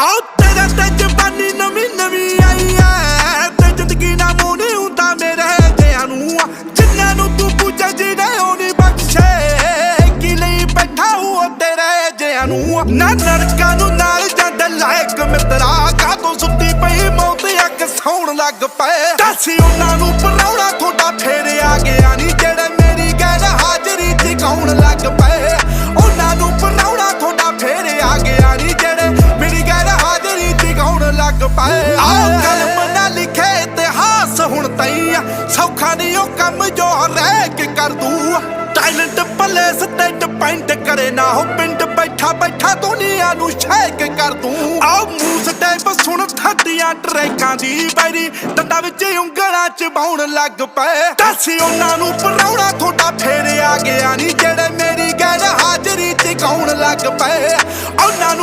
ਆਉ ਤੇਰਾ ਤੇ ਜਵਾਨੀ ਨਵੀਂ ਨਵੀਂ ਆਈ ਐ। ਤੇ ਜ਼ਿੰਦਗੀ ਨਾ ਮੋਨੇ ਹੁੰਦਾ ਮੇਰੇ ਜਿਆਂ ਨੂੰ ਆ। ਨੂੰ ਤੂੰ ਪੁੱਛੇ ਜਿਹੜੇ ਉਹ ਬਖਸ਼ੇ। ਕੀ ਲਈ ਬੈਠਾ ਉਹ ਤੇਰੇ ਜਿਆਂ ਨੂੰ ਨਾ ਨਰਕਾਂ ਨੂੰ ਨਾਲ ਜਾਂਦਾ ਲਾਇਕ ਮਿੱਤਰਾ। ਕਾਤੋਂ ਸੁੱਤੀ ਪਈ ਮੌਤ ਅੱਖ ਸੌਣ ਲੱਗ ਪਏ। ਦੱਸੀ ਉਹਨਾਂ ਨੂੰ ਪਏ ਆਓ ਕਲਮ ਨਾ ਲਿਖੇ ਇਤਿਹਾਸ ਹੁਣ ਤਈ ਆ। ਸੌਖਾ ਨਹੀਂ ਉਹ ਕੰਮ ਜੋ ਰਹਿ ਕੇ ਕਰ ਦੂ ਟੈਲੈਂਟ ਪਲੇਸ ਤੇ ਡਿਪੈਂਡ ਕਰੇ ਨਾ ਹੋ ਪਿੰਡ ਬੈਠਾ ਬੈਠਾ ਦੁਨੀਆ ਨੂੰ ਸ਼ੇਕ ਕਰ ਦੂੰ। ਆਓ ਮੂਸ ਟੈਪ ਸੁਣ ਥੱਡੀਆਂ ਟਰੈਕਾਂ ਦੀ ਬੈਰੀ। ਡੰਡਾ ਵਿੱਚ ਉਂਗਲਾਂ ਚ ਬਾਉਣ ਲੱਗ ਪਏ। ਦੱਸੀ ਉਹਨਾਂ ਨੂੰ ਪਰੌਣਾ ਥੋੜਾ ਫੇਰ ਆ ਗਿਆ ਨਹੀਂ ਜਿਹੜੇ ਮੇਰੀ ਗੈਰ ਹਾਜ਼ਰੀ ਚ ਲੱਗ ਪਏ। ਉਹਨਾਂ ਨੂੰ